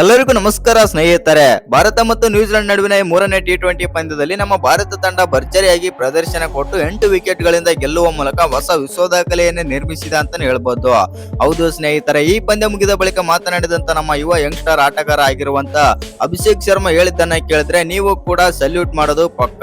ಎಲ್ಲರಿಗೂ ನಮಸ್ಕಾರ ಸ್ನೇಹಿತರೆ. ಭಾರತ ಮತ್ತು ನ್ಯೂಜಿಲೆಂಡ್ ನಡುವಿನ ಮೂರನೇ ಟಿ ಟ್ವೆಂಟಿ ಪಂದ್ಯದಲ್ಲಿ ನಮ್ಮ ಭಾರತ ತಂಡ ಭರ್ಜರಿಯಾಗಿ ಪ್ರದರ್ಶನ ಕೊಟ್ಟು ಎಂಟು ವಿಕೆಟ್ ಗಳಿಂದ ಗೆಲ್ಲುವ ಮೂಲಕ ಹೊಸ ವಿಶ್ವ ದಾಖಲೆಯನ್ನೇ ನಿರ್ಮಿಸಿದೆ ಅಂತಾನೆ ಹೇಳ್ಬೋದು. ಹೌದು ಸ್ನೇಹಿತರೆ, ಈ ಪಂದ್ಯ ಮುಗಿದ ಬಳಿಕ ಮಾತನಾಡಿದಂತ ನಮ್ಮ ಯುವ ಯಂಗ್ಸ್ಟರ್ ಆಟಗಾರ ಆಗಿರುವಂತ ಅಭಿಷೇಕ್ ಶರ್ಮಾ ಹೇಳಿದ್ದನ್ನ ಕೇಳಿದ್ರೆ ನೀವು ಕೂಡ ಸಲ್ಯೂಟ್ ಮಾಡೋದು ಪಕ್ಕ.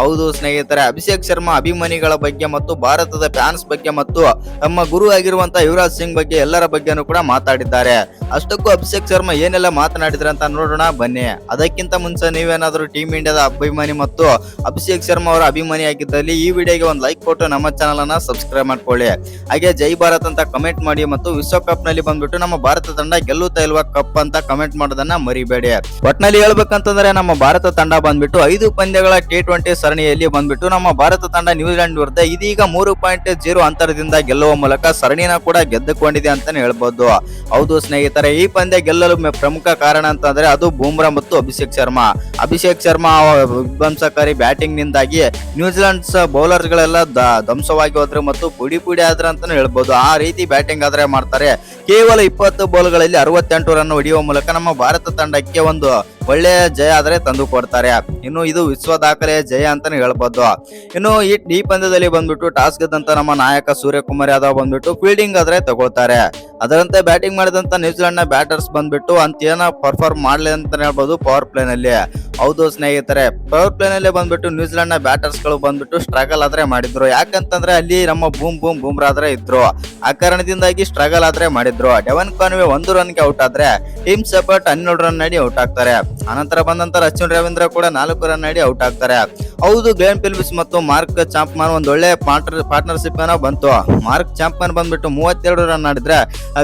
ಹೌದು ಸ್ನೇಹಿತರೆ, ಅಭಿಷೇಕ್ ಶರ್ಮಾ ಅಭಿಮಾನಿಗಳ ಬಗ್ಗೆ ಮತ್ತು ಭಾರತದ ಫ್ಯಾನ್ಸ್ ಬಗ್ಗೆ ಮತ್ತು ತಮ್ಮ ಗುರು ಆಗಿರುವಂತ ಯುವರಾಜ್ ಸಿಂಗ್ ಬಗ್ಗೆ ಎಲ್ಲರ ಬಗ್ಗೆನೂ ಕೂಡ ಮಾತಾಡಿದ್ದಾರೆ. ಅಷ್ಟಕ್ಕೂ ಅಭಿಷೇಕ್ ಶರ್ಮಾ ಏನೆಲ್ಲ ಮಾತನಾಡಿದ್ರೆ ಅಂತ ನೋಡೋಣ, ಬನ್ನಿ. ಅದಕ್ಕಿಂತ ಮುಂಚೆ ನೀವೇನಾದರೂ ಟೀಮ್ ಇಂಡಿಯಾದ ಅಭಿಮಾನಿ ಮತ್ತು ಅಭಿಷೇಕ್ ಶರ್ಮಾ ಅವರ ಅಭಿಮಾನಿ ಆಗಿದ್ದಲ್ಲಿ ಈ ವಿಡಿಯೋಗೆ ಒಂದು ಲೈಕ್ ಕೊಟ್ಟು ನಮ್ಮ ಚಾನಲ್ ಅನ್ನ ಸಬ್ಸ್ಕ್ರೈಬ್ ಮಾಡ್ಕೊಳ್ಳಿ. ಹಾಗೆ ಜೈ ಭಾರತ್ ಅಂತ ಕಮೆಂಟ್ ಮಾಡಿ ಮತ್ತು ವಿಶ್ವಕಪ್ನಲ್ಲಿ ಬಂದ್ಬಿಟ್ಟು ನಮ್ಮ ಭಾರತ ತಂಡ ಗೆಲ್ಲುತ್ತಾ ಇಲ್ವಾ ಕಪ್ ಅಂತ ಕಮೆಂಟ್ ಮಾಡೋದನ್ನ ಮರಿಬೇಡಿ. ಒಟ್ನಲ್ಲಿ ಹೇಳ್ಬೇಕಂತಂದ್ರೆ ನಮ್ಮ ಭಾರತ ತಂಡ ಬಂದ್ಬಿಟ್ಟು ಐದು ಪಂದ್ಯಗಳ ಟಿ ಟ್ವೆಂಟಿ ಸರಣಿಯಲ್ಲಿ ಬಂದ್ಬಿಟ್ಟು ನಮ್ಮ ಭಾರತ ತಂಡ ನ್ಯೂಜಿಲೆಂಡ್ ವಿರುದ್ಧ ಇದೀಗ ಮೂರು ಪಾಯಿಂಟ್ ಜೀರೋ ಅಂತರದಿಂದ ಗೆಲ್ಲುವ ಮೂಲಕ ಸರಣಿನ ಕೂಡ ಗೆದ್ದುಕೊಂಡಿದೆ ಅಂತಾನೆ ಹೇಳ್ಬೋದು. ಹೌದು ಸ್ನೇಹಿತರೆ ಈ ಪಂದ್ಯ ಗೆಲ್ಲಲು ಪ್ರಮುಖ ಕಾರಣ ಅಂತಂದ್ರೆ ಅದು ಬೂಮ್ರಾ ಮತ್ತು ಅಭಿಷೇಕ್ ಶರ್ಮಾ. ಅಭಿಷೇಕ್ ಶರ್ಮಾ ವಿಧ್ವಂಸಕಾರಿ ಬ್ಯಾಟಿಂಗ್ ನಿಂದಾಗಿ ನ್ಯೂಜಿಲೆಂಡ್ಸ್ ಬೌಲರ್ಸ್ ಗಳೆಲ್ಲ ಧ್ವಂಸವಾಗಿ ಹೋದ್ರೆ ಮತ್ತು ಪುಡಿ ಪುಡಿ ಆದ್ರೆ ಅಂತಾನೆ ಹೇಳ್ಬೋದು. ಆ ರೀತಿ ಬ್ಯಾಟಿಂಗ್ ಆದ್ರೆ ಮಾಡ್ತಾರೆ. ಕೇವಲ ಇಪ್ಪತ್ತು ಬೌಲ್ಗಳಲ್ಲಿ ಅರವತ್ತೆಂಟು ರನ್ ಹೊಡೆಯುವ ಮೂಲಕ ನಮ್ಮ ಭಾರತ ತಂಡಕ್ಕೆ ಒಂದು ಒಳ್ಳೆಯ ಜಯ ಆದ್ರೆ ತಂದು ಕೊಡ್ತಾರೆ. ಇನ್ನು ಇದು ವಿಶ್ವ ದಾಖಲೆಯ ಜಯ ಅಂತಾನೆ ಹೇಳ್ಬೋದು. ಇನ್ನು ಈ ಈ ಪಂದ್ಯದಲ್ಲಿ ಬಂದ್ಬಿಟ್ಟು ಟಾಸ್ ಗೆದ್ದಂತ ನಮ್ಮ ನಾಯಕ ಸೂರ್ಯಕುಮಾರ್ ಯಾದವ್ ಬಂದ್ಬಿಟ್ಟು ಫೀಲ್ಡಿಂಗ್ ಆದ್ರೆ ತಗೊಳ್ತಾರೆ. ಅದರಂತೆ ಬ್ಯಾಟಿಂಗ್ ಮಾಡಿದಂತ ನ್ಯೂಜಿಲೆಂಡ್ನ ಬ್ಯಾಟರ್ಸ್ ಬಂದ್ಬಿಟ್ಟು ಅಂತ ಅಂತೇನ ಪರ್ಫಾರ್ಮ್ ಮಾಡ್ಲಿ ಅಂತ ಹೇಳ್ಬೋದು ಪವರ್ ಪ್ಲೇ ನಲ್ಲಿ. ಹೌದು ಸ್ನೇಹಿತರೆ ಪವರ್ ಪ್ಲೇ ನಲ್ಲಿ ಬಂದ್ಬಿಟ್ಟು ನ್ಯೂಜಿಲೆಂಡ್ನ ಬ್ಯಾಟರ್ಸ್ಗಳು ಬಂದ್ಬಿಟ್ಟು ಸ್ಟ್ರಗಲ್ ಆದ್ರೆ ಮಾಡಿದ್ರು. ಯಾಕಂತಂದ್ರೆ ಅಲ್ಲಿ ನಮ್ಮ ಬೂಮ್ ಬೂಮ್ ಬೂಮ್ರಾ ಆದ್ರೆ ಇದ್ರು. ಆ ಕಾರಣದಿಂದಾಗಿ ಸ್ಟ್ರಗಲ್ ಆದ್ರೆ ಮಾಡಿದ್ರು. ಡೆವನ್ ಕಾನ್ವೆ ಒಂದು ರನ್ಗೆ ಔಟ್ ಆದ್ರೆ ಟೀಮ್ ಸಪೋರ್ಟ್ ಹನ್ನೆರಡು ರನ್ ನಡಿ ಔಟ್ ಆಗ್ತಾರೆ. ಅನಂತರ ಬಂದಂತ ಅಶ್ವಿನ್ ರವೀಂದ್ರ ಕೂಡ ನಾಲ್ಕು ರನ್ ನಡಿ ಔಟ್ ಆಗ್ತಾರೆ. ಹೌದು ಗ್ಲೇನ್ ಫಿಲ್ಬಿಸ್ ಮತ್ತು ಮಾರ್ಕ್ ಚಾಂಪ್ಮನ್ ಒಂದ್ ಒಳ್ಳೆ ಪಾರ್ಟ್ನರ್ ಪಾರ್ಟ್ನರ್ಶಿಪ್ ಏನೋ ಬಂತು. ಮಾರ್ಕ್ ಚಾಂಪ್ಮನ್ ಬಂದ್ಬಿಟ್ಟು ಮೂವತ್ತೆರಡು ರನ್ ಆಡಿದ್ರೆ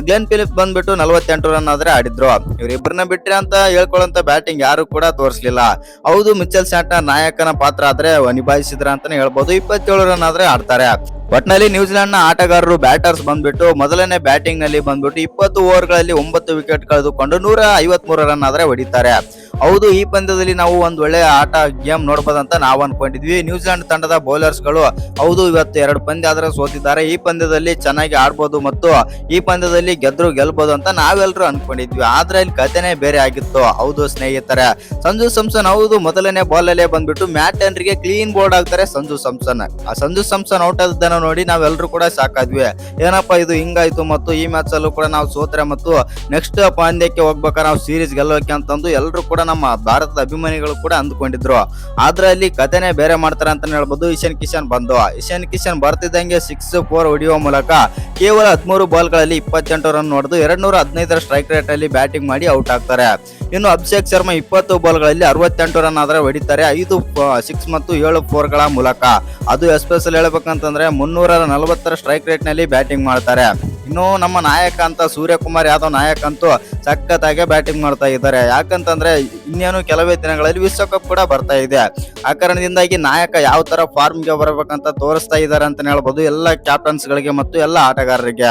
ಗ್ಲೇನ್ ಫಿಲಿಪ್ ಬಂದ್ಬಿಟ್ಟು ನಲವತ್ತೆಂಟು ರನ್ ಆದ್ರೆ ಆಡಿದ್ರು. ಇವರಿಬ್ಬರನ್ನ ಬಿಟ್ಟರೆ ಅಂತ ಹೇಳ್ಕೊಳ್ಳೋಂತ ಬ್ಯಾಟಿಂಗ್ ಯಾರು ಕೂಡ ತೋರಿಸ್ಲಿಲ್ಲ. ಹೌದು ಮಿಚಲ್ ಸ್ಯಾಂಟ್ನರ್ ನಾಯಕನ ಪಾತ್ರ ಆದ್ರೆ ನಿಭಾಯಿಸಿದ್ರ ಅಂತಾನೆ ಹೇಳ್ಬಹುದು ಇಪ್ಪತ್ತೇಳು ರನ್ ಆದ್ರೆ ಆಡ್ತಾರೆ. ಒಟ್ನಲ್ಲಿ ನ್ಯೂಜಿಲೆಂಡ್ನ ಆಟಗಾರರು ಬ್ಯಾಟರ್ಸ್ ಬಂದ್ಬಿಟ್ಟು ಮೊದಲನೇ ಬ್ಯಾಟಿಂಗ್ನಲ್ಲಿ ಬಂದ್ಬಿಟ್ಟು ಇಪ್ಪತ್ತು ಓವರ್ಗಳಲ್ಲಿ ಒಂಬತ್ತು ವಿಕೆಟ್ ಕಳೆದುಕೊಂಡು ನೂರ ಐವತ್ಮೂರು ರನ್ ಆದ್ರೆ ಹೊಡಿತಾರೆ. ಹೌದು, ಈ ಪಂದ್ಯದಲ್ಲಿ ನಾವು ಒಂದ್ ಒಳ್ಳೆ ಆಟ, ಗೇಮ್ ನೋಡಬಹುದಂತ ನಾವು ಅನ್ಕೊಂಡಿದ್ವಿ. ನ್ಯೂಜಿಲೆಂಡ್ ತಂಡದ ಬೌಲರ್ಸ್ಗಳು ಹೌದು, ಇವತ್ತು ಎರಡು ಪಂದ್ಯ ಆದ್ರೆ ಸೋತಿದ್ದಾರೆ. ಈ ಪಂದ್ಯದಲ್ಲಿ ಚೆನ್ನಾಗಿ ಆಡ್ಬೋದು ಮತ್ತು ಈ ಪಂದ್ಯದಲ್ಲಿ ಗೆದ್ರು ಗೆಲ್ಬಹುದು ಅಂತ ನಾವೆಲ್ಲರೂ ಅನ್ಕೊಂಡಿದ್ವಿ. ಆದ್ರೆ ಇಲ್ಲಿ ಕಥೆನೇ ಬೇರೆ ಆಗಿತ್ತು. ಹೌದು ಸ್ನೇಹಿತರೆ, ಸಂಜು ಸಂಸನ್ ಹೌದು, ಮೊದಲನೇ ಬಾಲ್ ಅಲ್ಲೇ ಬಂದ್ಬಿಟ್ಟು ಮ್ಯಾಟ್ ಟೆನ್ರಿಗೆ ಕ್ಲೀನ್ ಬೋರ್ಡ್ ಆಗ್ತಾರೆ ಸಂಜು ಸಂಸನ್. ಆ ಸಂಜು ಸಂಸನ್ ಔಟ್ ಆದದ್ದನ್ನ ನೋಡಿ ನಾವೆಲ್ಲರೂ ಕೂಡ ಸಾಕಾದ್ವಿ. ಏನಪ್ಪಾ ಇದು ಹಿಂಗಾಯ್ತು ಮತ್ತು ಈ ಮ್ಯಾಚ್ ಅಲ್ಲೂ ಕೂಡ ನಾವು ಸೋತ್ರೆ ಮತ್ತು ನೆಕ್ಸ್ಟ್ ಪಂದ್ಯಕ್ಕೆ ಹೋಗ್ಬೇಕಾದ್ರೆ ನಾವು ಸೀರೀಸ್ ಗೆಲ್ಲೋಕೆ ಅಂತಂದು ಎಲ್ಲರೂ ಕೂಡ ನಮ್ಮ ಭಾರತದ ಅಭಿಮಾನಿಗಳು ಕೂಡ ಅಂದ್ಕೊಂಡಿದ್ರು. ಆದ್ರೆ ಅಲ್ಲಿ ಕಥೆನೇ ಬೇರೆ ಮಾಡ್ತಾರೆ ಅಂತ ಹೇಳ್ಬೋದು. ಇಶಾನ್ ಕಿಶನ್ ಬಂದು ಇಶಾನ್ ಕಿಶನ್ ಬರ್ತಿದ್ದಂಗೆ ಸಿಕ್ಸ್ ಫೋರ್ ಹೊಡೆಯುವ ಮೂಲಕ ಕೇವಲ ಹದಿಮೂರು ಬಾಲ್ಗಳಲ್ಲಿ ಇಪ್ಪತ್ತೆಂಟು ರನ್ ಹೊಡೆದು ಎರಡ್ ನೂರ ಹದಿನೈದರ ಸ್ಟ್ರೈಕ್ ರೇಟ್ ಅಲ್ಲಿ ಬ್ಯಾಟಿಂಗ್ ಮಾಡಿ ಔಟ್ ಆಗ್ತಾರೆ. ಇನ್ನು ಅಭಿಷೇಕ್ ಶರ್ಮಾ ಇಪ್ಪತ್ತು ಬಾಲ್ಗಳಲ್ಲಿ ಅರವತ್ತೆಂಟು ರನ್ ಆದ್ರೆ ಹೊಡಿತಾರೆ. ಐದು ಸಿಕ್ಸ್ ಮತ್ತು ಏಳು ಫೋರ್ಗಳ ಮೂಲಕ. ಅದು ಎಸ್ಪೆಷಲ್ ಹೇಳ್ಬೇಕಂತಂದ್ರೆ ಮುನ್ನೂರ ನಲವತ್ತರ ಸ್ಟ್ರೈಕ್ ರೇಟ್ನಲ್ಲಿ ಬ್ಯಾಟಿಂಗ್ ಮಾಡ್ತಾರೆ. ಇನ್ನು ನಮ್ಮ ನಾಯಕ ಅಂತ ಸೂರ್ಯಕುಮಾರ್ ಯಾದವ್ ನಾಯಕ್ ಅಂತೂ ಸಖತ್ತಾಗೆ ಬ್ಯಾಟಿಂಗ್ ಮಾಡ್ತಾ ಇದ್ದಾರೆ. ಯಾಕಂತಂದ್ರೆ ಇನ್ನೇನು ಕೆಲವೇ ದಿನಗಳಲ್ಲಿ ವಿಶ್ವಕಪ್ ಕೂಡ ಬರ್ತಾ ಇದೆ. ಆ ಕಾರಣದಿಂದಾಗಿ ನಾಯಕ ಯಾವ ತರ ಫಾರ್ಮ್ಗೆ ಬರಬೇಕಂತ ತೋರಿಸ್ತಾ ಇದ್ದಾರೆ ಅಂತ ಹೇಳ್ಬೋದು. ಎಲ್ಲ ಕ್ಯಾಪ್ಟನ್ಸ್ ಗಳಿಗೆ ಮತ್ತು ಎಲ್ಲ ಆಟಗಾರರಿಗೆ.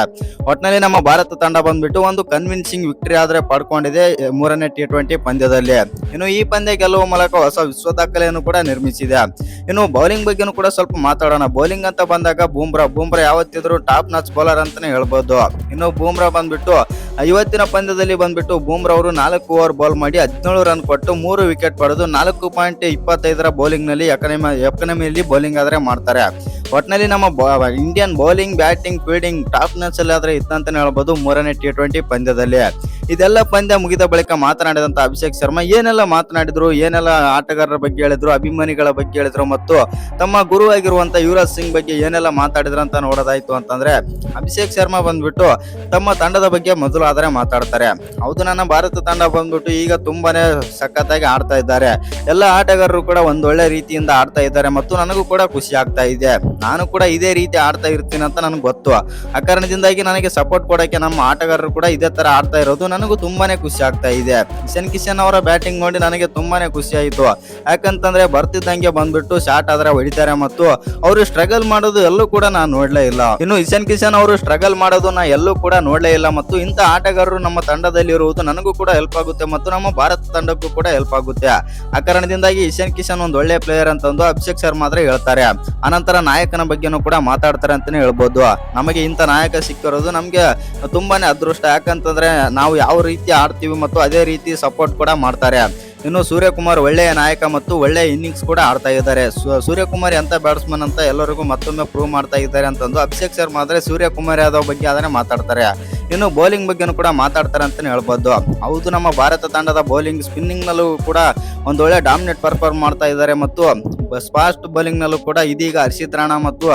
ಒಟ್ಟಿನಲ್ಲಿ ನಮ್ಮ ಭಾರತ ತಂಡ ಬಂದ್ಬಿಟ್ಟು ಒಂದು ಕನ್ವಿನ್ಸಿಂಗ್ ವಿಕ್ಟರಿ ಆದ್ರೆ ಪಡ್ಕೊಂಡಿದೆ ಮೂರನೇ ಟಿ ಟ್ವೆಂಟಿ ಪಂದ್ಯದಲ್ಲಿ. ಇನ್ನು ಈ ಪಂದ್ಯ ಗೆಲ್ಲುವ ಮೂಲಕ ಹೊಸ ವಿಶ್ವ ದಾಖಲೆಯನ್ನು ಕೂಡ ನಿರ್ಮಿಸಿದೆ. ಇನ್ನು ಬೌಲಿಂಗ್ ಬಗ್ಗೆನೂ ಕೂಡ ಸ್ವಲ್ಪ ಮಾತಾಡೋಣ. ಬೌಲಿಂಗ್ ಅಂತ ಬಂದಾಗ ಬೂಮ್ರಾ ಬೂಮ್ರಾ ಯಾವತ್ತಿದ್ರು ಟಾಪ್ ನಾಚ್ ಬೌಲರ್ ಅಂತಾನೆ ಹೇಳ್ಬೋದು. ಇನ್ನು ಬೂಮ್ರಾ ಬಂದ್ಬಿಟ್ಟು ಇವತ್ತಿನ ಪಂದ್ಯದಲ್ಲಿ ಬಂದ್ಬಿಟ್ಟು ಬೂಮ್ರಾ ಅವರು ನಾಲ್ಕು ಓವರ್ ಬೌಲ್ ಮಾಡಿ ಹದಿನೇಳು ರನ್ ಕೊಟ್ಟು ಮೂರು ವಿಕೆಟ್ ಪಡೆದು ನಾಲ್ಕು ಪಾಯಿಂಟ್ ಇಪ್ಪತ್ತೈದರ ಬೌಲಿಂಗ್ನಲ್ಲಿ ಎಕನಮಿ ಎಕನಮಿಯಲ್ಲಿ ಬೌಲಿಂಗ್ ಆದರೆ ಮಾಡ್ತಾರೆ. ಒಟ್ನಲ್ಲಿ ನಮ್ಮ Indian bowling batting fielding top notch ಅಲ್ಲಿ ಆದ್ರೆ ಇತ್ತಂತಾನೆ ಹೇಳ್ಬೋದು ಮೂರನೇ ಟಿ ಟ್ವೆಂಟಿ ಪಂದ್ಯದಲ್ಲಿ. ಇದೆಲ್ಲ ಪಂದ್ಯ ಮುಗಿದ ಬಳಿಕ ಮಾತನಾಡಿದಂತ ಅಭಿಷೇಕ್ ಶರ್ಮಾ, ಏನೆಲ್ಲ ಮಾತನಾಡಿದ್ರು, ಏನೆಲ್ಲ ಆಟಗಾರರ ಬಗ್ಗೆ ಹೇಳಿದ್ರು, ಅಭಿಮಾನಿಗಳ ಬಗ್ಗೆ ಹೇಳಿದ್ರು ಮತ್ತು ತಮ್ಮ ಗುರು ಆಗಿರುವಂತ ಯುವರಾಜ್ ಸಿಂಗ್ ಬಗ್ಗೆ ಏನೆಲ್ಲ ಮಾತಾಡಿದ್ರು ಅಂತ ನೋಡೋದಾಯ್ತು ಅಂತಂದ್ರೆ, ಅಭಿಷೇಕ್ ಶರ್ಮಾ ಬಂದ್ಬಿಟ್ಟು ತಮ್ಮ ತಂಡದ ಬಗ್ಗೆ ಮೊದಲು ಆದ್ರೆ ಮಾತಾಡ್ತಾರೆ. ಹೌದು ನನ್ನ ಭಾರತ ತಂಡ ಬಂದ್ಬಿಟ್ಟು ಈಗ ತುಂಬಾನೇ ಸಖತ್ತಾಗಿ ಆಡ್ತಾ ಇದ್ದಾರೆ. ಎಲ್ಲ ಆಟಗಾರರು ಕೂಡ ಒಂದೊಳ್ಳೆ ರೀತಿಯಿಂದ ಆಡ್ತಾ ಇದ್ದಾರೆ ಮತ್ತು ನನಗೂ ಕೂಡ ಖುಷಿ ಆಗ್ತಾ ಇದೆ. ನಾನು ಕೂಡ ಇದೇ ರೀತಿ ಆಡ್ತಾ ಇರ್ತೀನಿ ಅಂತ ನನಗೆ ಗೊತ್ತು. ಆ ಕಾರಣದಿಂದಾಗಿ ನನಗೆ ಸಪೋರ್ಟ್ ಕೊಡೋಕ್ಕೆ ನಮ್ಮ ಆಟಗಾರರು ಕೂಡ ಇದೇ ತರ ಆಡ್ತಾ ಇರೋದು ನನಗೂ ತುಂಬಾನೇ ಖುಷಿ ಆಗ್ತಾ ಇದೆ. ಕಿಶನ್ ಕಿಶನ್ ಅವರ ಬ್ಯಾಟಿಂಗ್ ನೋಡಿ ನನಗೆ ತುಂಬಾನೇ ಖುಷಿ ಆಯಿತು. ಯಾಕಂತಂದ್ರೆ ಬರ್ತಿದ್ದಂಗೆ ಬಂದ್ಬಿಟ್ಟು ಶಾಟ್ ಆದ್ರೆ ಹೊಡಿತಾರೆ ಮತ್ತು ಅವರು ಸ್ಟ್ರಗಲ್ ಮಾಡೋದು ಎಲ್ಲೂ ಕೂಡ ನಾನು ನೋಡ್ಲೇ ಇಲ್ಲ. ಇನ್ನು ಇಶನ್ ಕಿಶನ್ ಅವರು ಸ್ಟ್ರಗಲ್ ಮಾಡೋದು ನಾ ಎಲ್ಲೂ ಕೂಡ ನೋಡ್ಲೇ ಇಲ್ಲ ಮತ್ತು ಇಂಥ ಆಟಗಾರರು ನಮ್ಮ ತಂಡದಲ್ಲಿ ಇರುವುದು ನನಗೂ ಕೂಡ ಹೆಲ್ಪ್ ಆಗುತ್ತೆ ಮತ್ತು ನಮ್ಮ ಭಾರತ ತಂಡಕ್ಕೂ ಕೂಡ ಹೆಲ್ಪ್ ಆಗುತ್ತೆ. ಆ ಕಾರಣದಿಂದಾಗಿ ಇಶನ್ ಕಿಶನ್ ಒಂದು ಒಳ್ಳೆ ಪ್ಲೇಯರ್ ಅಂತಂದು ಅಭಿಷೇಕ್ ಶರ್ಮಾ ಹೇಳ್ತಾರೆ. ಅನಂತರ ನಾಯಕನ ಬಗ್ಗೆನೂ ಕೂಡ ಮಾತಾಡ್ತಾರೆ ಅಂತಾನೆ ಹೇಳ್ಬೋದು. ನಮಗೆ ಇಂಥ ನಾಯಕ ಸಿಕ್ಕಿರೋದು ನಮಗೆ ತುಂಬಾನೇ ಅದೃಷ್ಟ. ಯಾಕಂತಂದ್ರೆ ನಾವು ಯಾವ ರೀತಿ ಆಡ್ತೀವಿ ಮತ್ತು ಅದೇ ರೀತಿ ಸಪೋರ್ಟ್ ಕೂಡ ಮಾಡ್ತಾರೆ. ಇನ್ನು ಸೂರ್ಯಕುಮಾರ್ ಒಳ್ಳೆಯ ನಾಯಕ ಮತ್ತು ಒಳ್ಳೆಯ ಇನ್ನಿಂಗ್ಸ್ ಕೂಡ ಆಡ್ತಾ ಇದ್ದಾರೆ. ಸೂರ್ಯಕುಮಾರ್ ಎಂತ ಬ್ಯಾಟ್ಸ್ಮನ್ ಅಂತ ಎಲ್ಲರಿಗೂ ಮತ್ತೊಮ್ಮೆ ಪ್ರೂವ್ ಮಾಡ್ತಾ ಇದ್ದಾರೆ ಅಂತಂದು ಅಭಿಷೇಕ್ ಶರ್ಮಾ ಆದರೆ ಸೂರ್ಯಕುಮಾರ್ ಯಾದವ್ ಬಗ್ಗೆ ಆದ್ರೆ ಮಾತಾಡ್ತಾರೆ. ಇನ್ನು ಬೌಲಿಂಗ್ ಬಗ್ಗೆನೂ ಕೂಡ ಮಾತಾಡ್ತಾರೆ ಅಂತಲೇ ಹೇಳ್ಬೋದು. ಹೌದು, ನಮ್ಮ ಭಾರತ ತಂಡದ ಬೌಲಿಂಗ್ ಸ್ಪಿನ್ನಿಂಗ್ನಲ್ಲೂ ಕೂಡ ಒಂದೊಳ್ಳೆ ಡಾಮಿನೇಟ್ ಪರ್ಫಾರ್ಮ್ ಮಾಡ್ತಾ ಇದ್ದಾರೆ ಮತ್ತು ಫಾಸ್ಟ್ ಬೌಲಿಂಗ್ನಲ್ಲೂ ಕೂಡ ಇದೀಗ ಹರ್ಷಿತ್ ರಾಣಾ ಮತ್ತು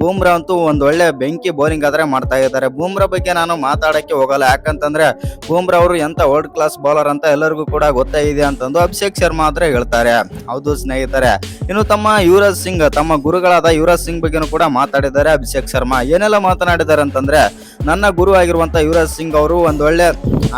ಬೂಮ್ರಾ ಅಂತೂ ಒಂದೊಳ್ಳೆ ಬೆಂಕಿ ಬೌಲಿಂಗ್ ಆದರೆ ಮಾಡ್ತಾ ಇದ್ದಾರೆ. ಬೂಮ್ರಾ ಬಗ್ಗೆ ನಾನು ಮಾತಾಡಕ್ಕೆ ಹೋಗಲ್ಲ. ಯಾಕಂತಂದ್ರೆ ಬೂಮ್ರಾ ಅವರು ಎಂತ ವರ್ಲ್ಡ್ ಕ್ಲಾಸ್ ಬೌಲರ್ ಅಂತ ಎಲ್ಲರಿಗೂ ಕೂಡ ಗೊತ್ತೇ ಇದೆ ಅಂತಂದು ಅಭಿಷೇಕ್ ಶರ್ಮಾ ಆದರೆ ಹೇಳ್ತಾರೆ. ಹೌದು ಸ್ನೇಹಿತರೆ, ಇನ್ನು ತಮ್ಮ ಯುವರಾಜ್ ಸಿಂಗ್, ತಮ್ಮ ಗುರುಗಳಾದ ಯುವರಾಜ್ ಸಿಂಗ್ ಬಗ್ಗೆನೂ ಕೂಡ ಮಾತಾಡಿದ್ದಾರೆ ಅಭಿಷೇಕ್ ಶರ್ಮಾ. ಏನೆಲ್ಲ ಮಾತನಾಡಿದ್ದಾರೆ ಅಂತಂದ್ರೆ, ನನ್ನ ಗುರು ಆಗಿರುವಂತ ಯುವರಾಜ್ ಸಿಂಗ್ ಅವರು ಒಂದು ಒಳ್ಳೆ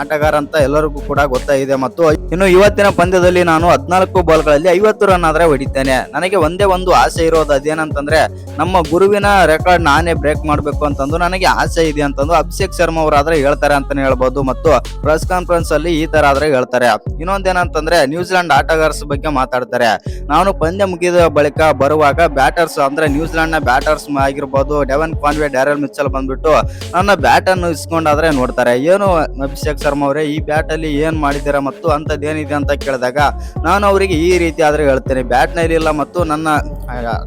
ಆಟಗಾರ ಅಂತ ಎಲ್ಲರಿಗೂ ಕೂಡ ಗೊತ್ತಾಗಿದೆ. ಮತ್ತು ಇನ್ನು ಇವತ್ತಿನ ಪಂದ್ಯದಲ್ಲಿ ನಾನು ಹದಿನಾಲ್ಕು ಬಾಲ್ಗಳಲ್ಲಿ ಐವತ್ತು ರನ್ ಆದ್ರೆ ಹೊಡಿತೇನೆ. ನನಗೆ ಒಂದೇ ಒಂದು ಆಸೆ ಇರೋದು ಅದೇನಂತಂದ್ರೆ, ನಮ್ಮ ಗುರುವಿನ ರೆಕಾರ್ಡ್ ನಾನೇ ಬ್ರೇಕ್ ಮಾಡಬೇಕು ಅಂತಂದು ನನಗೆ ಆಸೆ ಇದೆ ಅಂತಂದು ಅಭಿಷೇಕ್ ಶರ್ಮಾ ಅವರಾದ್ರೆ ಹೇಳ್ತಾರೆ ಅಂತಾನೆ ಹೇಳ್ಬೋದು ಮತ್ತು ಪ್ರೆಸ್ ಕಾನ್ಫರೆನ್ಸ್ ಅಲ್ಲಿ ಈ ತರ ಆದ್ರೆ ಹೇಳ್ತಾರೆ. ಇನ್ನೊಂದೇನಂತಂದ್ರೆ ನ್ಯೂಜಿಲೆಂಡ್ ಆಟಗಾರಸ್ ಬಗ್ಗೆ ಮಾತಾಡ್ತಾರೆ. ನಾನು ಪಂದ್ಯ ಮುಗಿದ ಬಳಿಕ ಬರುವಾಗ ಬ್ಯಾಟರ್ಸ್ ಅಂದ್ರೆ ನ್ಯೂಜಿಲೆಂಡ್ನ ಬ್ಯಾಟರ್ಸ್ ಆಗಿರ್ಬೋದು ಡೆವನ್ ಕಾನ್ವೆ ಡ್ಯಾರಲ್ ಮಿಚ್ಚಲ್ ಬಂದ್ಬಿಟ್ಟು ನನ್ನ ಬ್ಯಾಟ್ ಅನ್ನು ಇಸ್ಕೊಂಡಾದ್ರೆ ನೋಡ್ತಾರೆ. ಏನು ಅಭಿಷೇಕ್ ಶರ್ಮಾ ಅವರೇ, ಈ ಬ್ಯಾಟ್ ಅಲ್ಲಿ ಏನ್ ಮಾಡಿದ್ದೀರಾ ಮತ್ತು ಅಂತದ್ದೇನಿದೆ ಅಂತ ಕೇಳಿದಾಗ, ನಾನು ಅವರಿಗೆ ಈ ರೀತಿ ಆದರೆ ಹೇಳ್ತೇನೆ. ಬ್ಯಾಟ್ನಲ್ಲಿ ಇಲ್ಲ ಮತ್ತು ನನ್ನ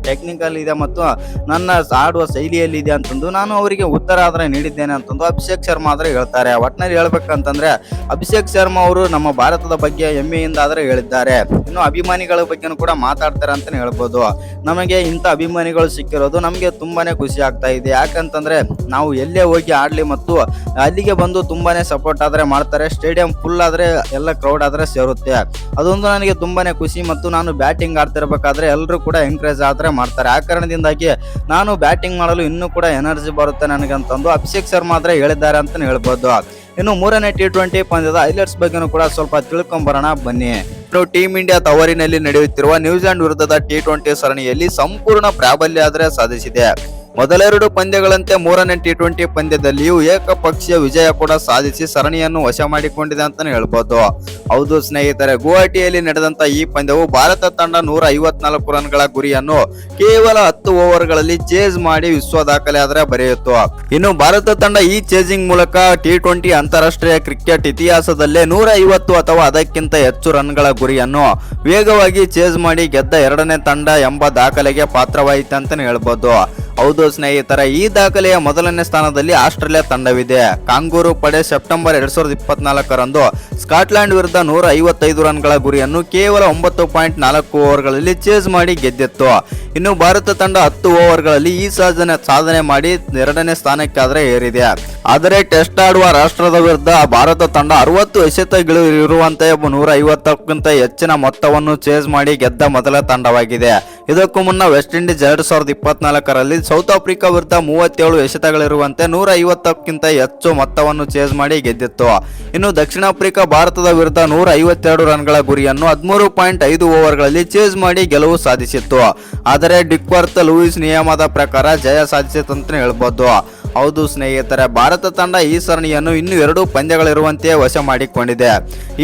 ಟೆಕ್ನಿಕಲ್ ಇದೆ ಮತ್ತು ನನ್ನ ಆಡುವ ಶೈಲಿಯಲ್ಲಿ ಇದೆ ಅಂತಂದು ನಾನು ಅವರಿಗೆ ಉತ್ತರ ಆದರೆ ನೀಡಿದ್ದೇನೆ ಅಂತಂದು ಅಭಿಷೇಕ್ ಶರ್ಮಾ ಆದರೆ ಹೇಳ್ತಾರೆ. ಒಟ್ಟಿನಲ್ಲಿ ಹೇಳ್ಬೇಕಂತಂದ್ರೆ, ಅಭಿಷೇಕ್ ಶರ್ಮಾ ಅವರು ನಮ್ಮ ಭಾರತದ ಬಗ್ಗೆ ಹೆಮ್ಮೆಯಿಂದ ಆದರೆ ಹೇಳಿದ್ದಾರೆ. ಇನ್ನು ಅಭಿಮಾನಿಗಳ ಬಗ್ಗೆನೂ ಕೂಡ ಮಾತಾಡ್ತಾರೆ ಅಂತಲೇ ಹೇಳ್ಬೋದು. ನಮಗೆ ಇಂಥ ಅಭಿಮಾನಿಗಳು ಸಿಕ್ಕಿರೋದು ನಮಗೆ ತುಂಬಾ ಖುಷಿ ಆಗ್ತಾ ಇದೆ. ಯಾಕಂತಂದರೆ, ನಾವು ಎಲ್ಲೇ ಹೋಗಿ ಆಡಲಿ ಮತ್ತು ಅಲ್ಲಿಗೆ ಬಂದು ತುಂಬಾ ಸಪೋರ್ಟ್ ಆದರೆ ಮಾಡ್ತಾರೆ. ಸ್ಟೇಡಿಯಂ ಫುಲ್ ಆದರೆ ಎಲ್ಲ ಕ್ರೌಡ್ ಆದ್ರೆ ಸೇರುತ್ತೆ ಅದೊಂದು ನನಗೆ ತುಂಬಾನೇ ಖುಷಿ ಮತ್ತು ನಾನು ಬ್ಯಾಟಿಂಗ್ ಆಡ್ತಿರ್ಬೇಕಾದ್ರೆ ಎಲ್ಲರೂ ಕೂಡ ಎಂಕರೇಜ್ ಆದರೆ ಮಾಡ್ತಾರೆ. ಆ ಕಾರಣದಿಂದಾಗಿ ನಾನು ಬ್ಯಾಟಿಂಗ್ ಮಾಡಲು ಇನ್ನೂ ಕೂಡ ಎನರ್ಜಿ ಬರುತ್ತೆ ನನಗಂತಂದು ಅಭಿಷೇಕ್ ಶರ್ಮಾ ಮಾತ್ರ ಹೇಳಿದ್ದಾರೆ ಅಂತಲೇ ಹೇಳ್ಬೋದು. ಇನ್ನು ಮೂರನೇ ಟಿ ಟ್ವೆಂಟಿ ಪಂದ್ಯದ ಹೈಲೈಟ್ಸ್ ಬಗ್ಗೆನೂ ಕೂಡ ಸ್ವಲ್ಪ ತಿಳ್ಕೊಂಬರೋಣ, ಬನ್ನಿ. ಇನ್ನು ಟೀಮ್ ಇಂಡಿಯಾ ತವರಿನಲ್ಲಿ ನಡೆಯುತ್ತಿರುವ ನ್ಯೂಜಿಲೆಂಡ್ ವಿರುದ್ಧದ ಟಿ ಟ್ವೆಂಟಿ ಸರಣಿಯಲ್ಲಿ ಸಂಪೂರ್ಣ ಪ್ರಾಬಲ್ಯ ಆದರೆ ಸಾಧಿಸಿದೆ. ಮೊದಲೆರಡು ಪಂದ್ಯಗಳಂತೆ ಮೂರನೇ ಟಿ ಟ್ವೆಂಟಿ ಪಂದ್ಯದಲ್ಲಿಯೂ ಏಕಪಕ್ಷೀಯ ವಿಜಯ ಕೂಡ ಸಾಧಿಸಿ ಸರಣಿಯನ್ನು ವಶ ಮಾಡಿಕೊಂಡಿದೆ ಅಂತಾನೆ ಹೇಳ್ಬೋದು. ಹೌದು ಸ್ನೇಹಿತರೆ, ಗುವಾಹಟಿಯಲ್ಲಿ ನಡೆದಂತ ಈ ಪಂದ್ಯವು ಭಾರತ ತಂಡ ನೂರ ಐವತ್ನಾಲ್ಕು ರನ್ಗಳ ಗುರಿಯನ್ನು ಕೇವಲ ಹತ್ತು ಓವರ್ಗಳಲ್ಲಿ ಚೇಸ್ ಮಾಡಿ ವಿಶ್ವ ದಾಖಲೆ ಆದರೆ ಬರೆಯಿತು. ಇನ್ನು ಭಾರತ ತಂಡ ಈ ಚೇಸಿಂಗ್ ಮೂಲಕ ಟಿ ಟ್ವೆಂಟಿ ಅಂತಾರಾಷ್ಟ್ರೀಯ ಕ್ರಿಕೆಟ್ ಇತಿಹಾಸದಲ್ಲೇ ನೂರ ಅಥವಾ ಅದಕ್ಕಿಂತ ಹೆಚ್ಚು ರನ್ಗಳ ಗುರಿಯನ್ನು ವೇಗವಾಗಿ ಚೇಸ್ ಮಾಡಿ ಗೆದ್ದ ಎರಡನೇ ತಂಡ ಎಂಬ ದಾಖಲೆಗೆ ಪಾತ್ರವಾಯಿತು ಅಂತಾನೆ ಹೇಳ್ಬೋದು. ಹೌದು ಸ್ನೇಹಿತರ, ಈ ದಾಖಲೆಯ ಮೊದಲನೇ ಸ್ಥಾನದಲ್ಲಿ ಆಸ್ಟ್ರೇಲಿಯಾ ತಂಡವಿದೆ. ಕಾಂಗೂರು ಪಡೆ ಸೆಪ್ಟೆಂಬರ್ ಎರಡ್ ಸಾವಿರದ ಇಪ್ಪತ್ನಾಲ್ಕರಂದು ಸ್ಕಾಟ್ಲೆಂಡ್ ವಿರುದ್ಧ ನೂರ ಐವತ್ತೈದು ರನ್ಗಳ ಗುರಿಯನ್ನು ಕೇವಲ ಒಂಬತ್ತು ಪಾಯಿಂಟ್ ನಾಲ್ಕು ಓವರ್ಗಳಲ್ಲಿ ಚೇಸ್ ಮಾಡಿ ಗೆದ್ದಿತ್ತು. ಇನ್ನು ಭಾರತ ತಂಡ ಹತ್ತು ಓವರ್ಗಳಲ್ಲಿ ಈ ಸಾಧನೆ ಸಾಧನೆ ಮಾಡಿ ಎರಡನೇ ಸ್ಥಾನಕ್ಕಾದರೆ ಏರಿದೆ. ಆದರೆ ಟೆಸ್ಟ್ ಆಡುವ ರಾಷ್ಟ್ರದ ವಿರುದ್ಧ ಭಾರತ ತಂಡ ಅರವತ್ತು ಎಸೆತಗಳು ಇರುವಂತೆ ನೂರ ಐವತ್ತಕ್ಕಿಂತ ಹೆಚ್ಚಿನ ಮೊತ್ತವನ್ನು ಚೇಸ್ ಮಾಡಿ ಗೆದ್ದ ಮೊದಲ ತಂಡವಾಗಿದೆ. ಇದಕ್ಕೂ ಮುನ್ನ ವೆಸ್ಟ್ ಇಂಡೀಸ್ ಎರಡು ಸಾವಿರದ ಇಪ್ಪತ್ನಾಲ್ಕರಲ್ಲಿ ಸೌತ್ ಆಫ್ರಿಕಾ ವಿರುದ್ಧ ಮೂವತ್ತೇಳು ಎಸೆತಗಳಿರುವಂತೆ ನೂರ ಐವತ್ತಕ್ಕಿಂತ ಹೆಚ್ಚು ಮೊತ್ತವನ್ನು ಚೇಸ್ ಮಾಡಿ ಗೆದ್ದಿತ್ತು. ಇನ್ನು ದಕ್ಷಿಣ ಆಫ್ರಿಕಾ ಭಾರತದ ವಿರುದ್ಧ ನೂರ ಐವತ್ತೆರಡು ರನ್ಗಳ ಗುರಿಯನ್ನು ಹದಿಮೂರು ಪಾಯಿಂಟ್ ಐದು ಓವರ್ಗಳಲ್ಲಿ ಚೇಸ್ ಮಾಡಿ ಗೆಲುವು ಸಾಧಿಸಿತ್ತು. ಆದರೆ ಡಿಕ್ವರ್ತ್ ಲೂಯಿಸ್ ನಿಯಮದ ಪ್ರಕಾರ ಜಯ ಸಾಧಿಸಿತು ಅಂತ ಹೇಳ್ಬೋದು. ಹೌದು ಸ್ನೇಹಿತರೆ, ಭಾರತ ತಂಡ ಈ ಸರಣಿಯನ್ನು ಇನ್ನು ಎರಡು ಪಂದ್ಯಗಳಿರುವಂತೆ ವಶ ಮಾಡಿಕೊಂಡಿದೆ.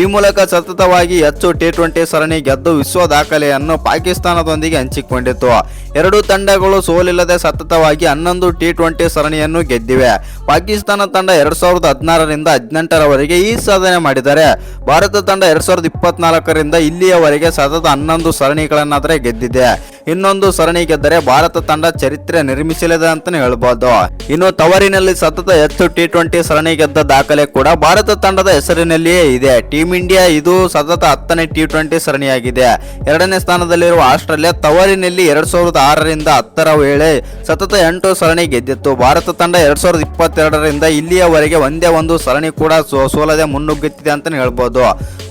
ಈ ಮೂಲಕ ಸತತವಾಗಿ ಹೆಚ್ಚು ಟಿ ಟ್ವೆಂಟಿ ಸರಣಿ ಗೆದ್ದು ವಿಶ್ವ ದಾಖಲೆಯನ್ನು ಪಾಕಿಸ್ತಾನದೊಂದಿಗೆ ಹಂಚಿಕೊಂಡಿತ್ತು. ಎರಡು ತಂಡಗಳು ಸೋಲಿಲ್ಲದೆ ಸತತವಾಗಿ ಹನ್ನೊಂದು ಟಿ ಟ್ವೆಂಟಿ ಸರಣಿಯನ್ನು ಗೆದ್ದಿವೆ. ಪಾಕಿಸ್ತಾನ ತಂಡ ಎರಡ್ ಸಾವಿರದ ಹದಿನಾರರಿಂದ ಹದಿನೆಂಟರವರೆಗೆ ಈ ಸಾಧನೆ ಮಾಡಿದರೆ, ಭಾರತ ತಂಡ ಎರಡ್ ಸಾವಿರದ ಇಪ್ಪತ್ನಾಲ್ಕರಿಂದ ಇಲ್ಲಿಯವರೆಗೆ ಸತತ ಹನ್ನೊಂದು ಸರಣಿಗಳನ್ನಾದರೆ ಗೆದ್ದಿದೆ. ಇನ್ನೊಂದು ಸರಣಿ ಗೆದ್ದರೆ ಭಾರತ ತಂಡ ಚರಿತ್ರೆ ನಿರ್ಮಿಸಲಿದೆ ಅಂತಾನೆ ಹೇಳ್ಬೋದು. ಇನ್ನು ತವರಿನಲ್ಲಿ ಸತತ ಹೆಚ್ಚು ಟಿ ಟ್ವೆಂಟಿ ಸರಣಿ ಗೆದ್ದ ದಾಖಲೆ ಕೂಡ ಭಾರತ ತಂಡದ ಹೆಸರಿನಲ್ಲಿಯೇ ಇದೆ. ಟೀಮ್ ಇಂಡಿಯಾ ಇದು ಸತತ ಹತ್ತನೇ ಟಿ ಟ್ವೆಂಟಿ ಸರಣಿಯಾಗಿದೆ. ಎರಡನೇ ಸ್ಥಾನದಲ್ಲಿರುವ ಆಸ್ಟ್ರೇಲಿಯಾ ತವರಿನಲ್ಲಿ ಎರಡ್ ಸಾವಿರದ ಆರರಿಂದ ಹತ್ತರ ವೇಳೆ ಸತತ ಎಂಟು ಸರಣಿ ಗೆದ್ದಿತ್ತು. ಭಾರತ ತಂಡ ಎರಡ್ ಸಾವಿರದ ಇಪ್ಪತ್ತೆರಡರಿಂದ ಇಲ್ಲಿಯವರೆಗೆ ಒಂದೇ ಒಂದು ಸರಣಿ ಕೂಡ ಸೋಲದೆ ಮುನ್ನುಗ್ಗುತ್ತಿದೆ ಅಂತಾನೆ ಹೇಳ್ಬೋದು.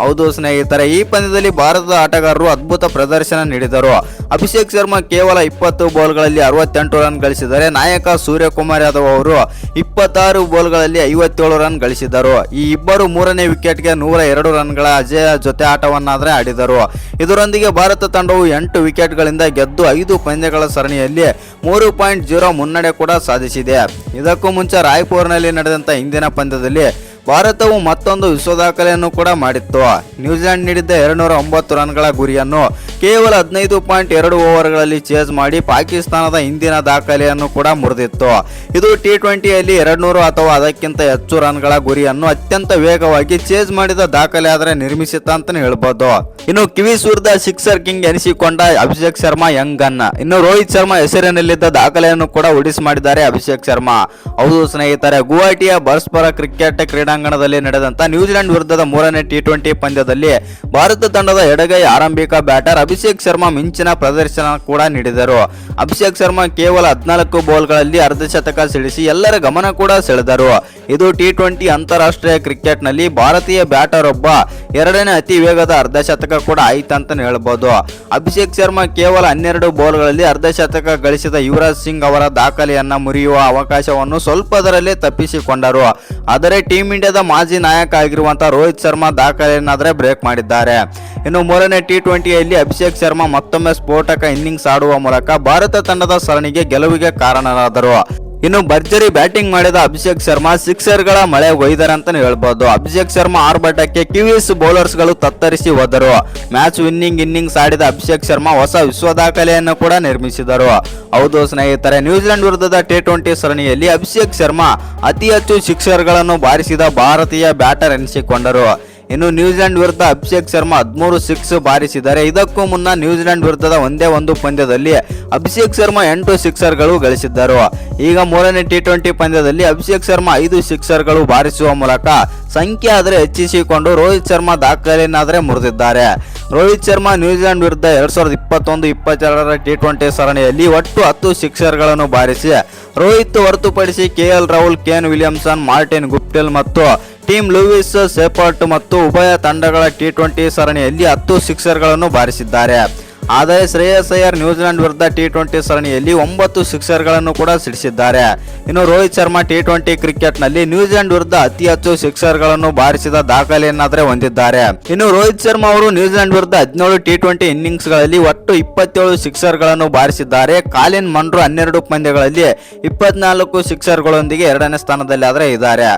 ಹೌದು ಸ್ನೇಹಿತರೆ, ಈ ಪಂದ್ಯದಲ್ಲಿ ಭಾರತದ ಆಟಗಾರರು ಅದ್ಭುತ ಪ್ರದರ್ಶನ ನೀಡಿದರು. ಅಭಿಷೇಕ್ ಶರ್ಮಾ ಕೇವಲ ಇಪ್ಪತ್ತು ಬಾಲ್ಗಳಲ್ಲಿ ಅರವತ್ತೆಂಟು ರನ್ ಗಳಿಸಿದರೆ ನಾಯಕ ಸೂರ್ಯಕುಮಾರ್ ಯಾದವ್ ಅವರು ಇಪ್ಪತ್ತಾರು ಬಾಲ್ಗಳಲ್ಲಿ ಐವತ್ತೇಳು ರನ್ ಗಳಿಸಿದರು ಈ ಇಬ್ಬರು ಮೂರನೇ ವಿಕೆಟ್ಗೆ ನೂರ ಎರಡು ರನ್ಗಳ ಅಜಯ ಜೊತೆ ಆಟವನ್ನಾದರೆ ಆಡಿದರು. ಇದರೊಂದಿಗೆ ಭಾರತ ತಂಡವು ಎಂಟು ವಿಕೆಟ್ಗಳಿಂದ ಗೆದ್ದು ಐದು ಪಂದ್ಯಗಳ ಸರಣಿಯಲ್ಲಿ ಮೂರು ಪಾಯಿಂಟ್ ಜೀರೋ ಮುನ್ನಡೆ ಕೂಡ ಸಾಧಿಸಿದೆ. ಇದಕ್ಕೂ ಮುಂಚೆ ರಾಯ್ಪುರ್ನಲ್ಲಿ ನಡೆದಂತ ಇಂದಿನ ಪಂದ್ಯದಲ್ಲಿ ಭಾರತವು ಮತ್ತೊಂದು ವಿಶ್ವ ದಾಖಲೆಯನ್ನು ಕೂಡ ಮಾಡಿತ್ತು. ನ್ಯೂಜಿಲೆಂಡ್ ನೀಡಿದ್ದ ಎರಡುನೂರ ಒಂಬತ್ತು ರನ್ಗಳ ಗುರಿಯನ್ನು ಕೇವಲ ಹದಿನೈದು ಪಾಯಿಂಟ್ ಎರಡು ಓವರ್ಗಳಲ್ಲಿ ಚೇಸ್ ಮಾಡಿ ಪಾಕಿಸ್ತಾನದ ಹಿಂದಿನ ದಾಖಲೆಯನ್ನು ಕೂಡ ಮುರಿದಿತ್ತು. ಇದು ಟಿ ಟ್ವೆಂಟಿಯಲ್ಲಿ ಎರಡುನೂರು ಅಥವಾ ಅದಕ್ಕಿಂತ ಹೆಚ್ಚು ರನ್ಗಳ ಗುರಿಯನ್ನು ಅತ್ಯಂತ ವೇಗವಾಗಿ ಚೇಸ್ ಮಾಡಿದ ದಾಖಲೆ ಆದರೆ ನಿರ್ಮಿಸಿತ್ತ ಅಂತಾನೆ ಹೇಳ್ಬೋದು. ಇನ್ನು ಕಿವಿ ವಿರುದ್ಧ ಸಿಕ್ಸರ್ ಕಿಂಗ್ ಎನಿಸಿಕೊಂಡ ಅಭಿಷೇಕ್ ಶರ್ಮಾ ಯಂಗ್ ಗನ್ ಇನ್ನು ರೋಹಿತ್ ಶರ್ಮಾ ಹೆಸರಿನಲ್ಲಿದ್ದ ದಾಖಲೆಯನ್ನು ಕೂಡ ಉಡಿಸಿ ಮಾಡಿದ್ದಾರೆ ಅಭಿಷೇಕ್ ಶರ್ಮಾ. ಹೌದು ಸ್ನೇಹಿತರೆ, ಗುವಾಹಟಿಯ ಬರ್ಸ್ಪರ ಕ್ರಿಕೆಟ್ ಕ್ರೀಡಾಂಗಣದಲ್ಲಿ ನಡೆದಂತ ನ್ಯೂಜಿಲೆಂಡ್ ವಿರುದ್ಧದ ಮೂರನೇ ಟಿ ಟ್ವೆಂಟಿ ಪಂದ್ಯದಲ್ಲಿ ಭಾರತ ತಂಡದ ಎಡಗೈ ಆರಂಭಿಕ ಬ್ಯಾಟರ್ ಅಭಿಷೇಕ್ ಶರ್ಮಾ ಮಿಂಚಿನ ಪ್ರದರ್ಶನ ಕೂಡ ನೀಡಿದರು. ಅಭಿಷೇಕ್ ಶರ್ಮಾ ಕೇವಲ ಹದಿನಾಲ್ಕು ಅರ್ಧ ಅರ್ಧಶತಕ ಸಿಡಿಸಿ ಎಲ್ಲರ ಗಮನ ಕೂಡ ಸೆಳೆದರು. ಇದು ಟಿ ಟ್ವೆಂಟಿ ಅಂತಾರಾಷ್ಟ್ರೀಯ ಕ್ರಿಕೆಟ್ನಲ್ಲಿ ಭಾರತೀಯ ಬ್ಯಾಟರ್ ಒಬ್ಬ ಎರಡನೇ ಅತಿ ವೇಗದ ಅರ್ಧಶತಕ ಕೂಡ ಆಯ್ತಂತ ಹೇಳಬಹುದು ಅಭಿಷೇಕ್ ಶರ್ಮಾ ಕೇವಲ ಹನ್ನೆರಡು ಅರ್ಧ ಅರ್ಧಶತಕ ಗಳಿಸಿದ ಯುವರಾಜ್ ಸಿಂಗ್ ಅವರ ದಾಖಲೆಯನ್ನ ಮುರಿಯುವ ಅವಕಾಶವನ್ನು ಸ್ವಲ್ಪದರಲ್ಲೇ ತಪ್ಪಿಸಿಕೊಂಡರು. ಆದರೆ ಟೀಂ ಇಂಡಿಯಾದ ಮಾಜಿ ನಾಯಕ ಆಗಿರುವಂತಹ ರೋಹಿತ್ ಶರ್ಮಾ ದಾಖಲೆಯನ್ನಾದರೆ ಬ್ರೇಕ್ ಮಾಡಿದ್ದಾರೆ. ಇನ್ನು ಮೂರನೇ ಟಿ ಟ್ವೆಂಟಿಯಲ್ಲಿ ಅಭಿಷೇಕ್ ಶರ್ಮಾ ಮತ್ತೊಮ್ಮೆ ಸ್ಫೋಟಕ ಇನ್ನಿಂಗ್ಸ್ ಆಡುವ ಮೂಲಕ ಭಾರತ ತಂಡದ ಸರಣಿಗೆ ಗೆಲುವಿಗೆ ಕಾರಣರಾದರು. ಇನ್ನು ಭರ್ಜರಿ ಬ್ಯಾಟಿಂಗ್ ಮಾಡಿದ ಅಭಿಷೇಕ್ ಶರ್ಮಾ ಸಿಕ್ಸರ್ಗಳ ಮಳೆ ಒಯ್ದರ ಅಂತಾನೆ ಹೇಳ್ಬೋದು. ಅಭಿಷೇಕ್ ಶರ್ಮಾ ಆರ್ಭಟಕ್ಕೆ ಕಿವೀಸ್ ಬೌಲರ್ಸ್ಗಳು ತತ್ತರಿಸಿ ಹೋದರು. ಮ್ಯಾಚ್ ವಿನ್ನಿಂಗ್ ಇನ್ನಿಂಗ್ಸ್ ಆಡಿದ ಅಭಿಷೇಕ್ ಶರ್ಮಾ ಹೊಸ ವಿಶ್ವ ದಾಖಲೆಯನ್ನು ಕೂಡ ನಿರ್ಮಿಸಿದರು. ಹೌದು ಸ್ನೇಹಿತರೆ, ನ್ಯೂಜಿಲೆಂಡ್ ವಿರುದ್ಧದ ಟಿ ಟ್ವೆಂಟಿ ಸರಣಿಯಲ್ಲಿ ಅಭಿಷೇಕ್ ಶರ್ಮಾ ಅತಿ ಹೆಚ್ಚು ಸಿಕ್ಸರ್ಗಳನ್ನು ಬಾರಿಸಿದ ಭಾರತೀಯ ಬ್ಯಾಟರ್ ಎನಿಸಿಕೊಂಡರು. ಇನ್ನು ನ್ಯೂಜಿಲೆಂಡ್ ವಿರುದ್ಧ ಅಭಿಷೇಕ್ ಶರ್ಮಾ ಹದಿಮೂರು ಸಿಕ್ಸ್ ಬಾರಿಸಿದ್ದಾರೆ. ಇದಕ್ಕೂ ಮುನ್ನ ನ್ಯೂಜಿಲೆಂಡ್ ವಿರುದ್ಧದ ಒಂದೇ ಒಂದು ಪಂದ್ಯದಲ್ಲಿ ಅಭಿಷೇಕ್ ಶರ್ಮಾ ಎಂಟು ಸಿಕ್ಸರ್ಗಳು ಗಳಿಸಿದ್ದರು. ಈಗ ಮೂರನೇ ಟಿ ಟ್ವೆಂಟಿ ಪಂದ್ಯದಲ್ಲಿ ಅಭಿಷೇಕ್ ಶರ್ಮಾ ಐದು ಸಿಕ್ಸರ್ಗಳು ಬಾರಿಸುವ ಮೂಲಕ ಸಂಖ್ಯೆ ಆದರೆ ಹೆಚ್ಚಿಸಿಕೊಂಡು ರೋಹಿತ್ ಶರ್ಮಾ ದಾಖಲೆಯನ್ನಾದರೆ ಮುರಿದಿದ್ದಾರೆ. ರೋಹಿತ್ ಶರ್ಮಾ ನ್ಯೂಜಿಲೆಂಡ್ ವಿರುದ್ಧ ಎರಡ್ ಸಾವಿರದ ಇಪ್ಪತ್ತೊಂದು, ಇಪ್ಪತ್ತೆರಡರ ಟಿ ಟ್ವೆಂಟಿ ಸರಣಿಯಲ್ಲಿ ಒಟ್ಟು ಹತ್ತು ಸಿಕ್ಸರ್ಗಳನ್ನು ಬಾರಿಸಿ, ರೋಹಿತ್ ಹೊರತುಪಡಿಸಿ K L Rahul Kane Williamson, Martin Guptill ಮತ್ತು ಟೀಮ್ ಲೂಯಿಸ್, ಸೆಪರ್ಟ್ ಮತ್ತು ಉಭಯ ತಂಡಗಳ ಟಿ ಟ್ವೆಂಟಿ ಸರಣಿಯಲ್ಲಿ ಹತ್ತು ಸಿಕ್ಸರ್ಗಳನ್ನು ಬಾರಿಸಿದ್ದಾರೆ. ಆದರೆ ಶ್ರೇಯಸ್ ಅಯ್ಯರ್ ನ್ಯೂಜಿಲೆಂಡ್ ವಿರುದ್ಧ ಟಿ ಟ್ವೆಂಟಿ ಸರಣಿಯಲ್ಲಿ ಒಂಬತ್ತು ಸಿಕ್ಸರ್ಗಳನ್ನು ಕೂಡ ಸಿಡಿಸಿದ್ದಾರೆ. ಇನ್ನು ರೋಹಿತ್ ಶರ್ಮಾ ಟಿ ಟ್ವೆಂಟಿ ಕ್ರಿಕೆಟ್ನಲ್ಲಿ ನ್ಯೂಜಿಲೆಂಡ್ ವಿರುದ್ಧ ಅತಿ ಹೆಚ್ಚು ಸಿಕ್ಸರ್ಗಳನ್ನು ಬಾರಿಸಿದ ದಾಖಲೆಯನ್ನಾದರೆ ಹೊಂದಿದ್ದಾರೆ. ಇನ್ನು ರೋಹಿತ್ ಶರ್ಮಾ ಅವರು ನ್ಯೂಜಿಲೆಂಡ್ ವಿರುದ್ಧ ಹದಿನೇಳು ಟಿ ಟ್ವೆಂಟಿ ಇನ್ನಿಂಗ್ಸ್ಗಳಲ್ಲಿ ಒಟ್ಟು ಇಪ್ಪತ್ತೇಳು ಸಿಕ್ಸರ್ಗಳನ್ನು ಬಾರಿಸಿದ್ದಾರೆ. ಕಾಲಿನ್ ಮನ್ರು ಹನ್ನೆರಡು ಪಂದ್ಯಗಳಲ್ಲಿ ಇಪ್ಪತ್ನಾಲ್ಕು ಸಿಕ್ಸರ್ಗಳೊಂದಿಗೆ ಎರಡನೇ ಸ್ಥಾನದಲ್ಲಿ ಆದರೆ ಇದ್ದಾರೆ.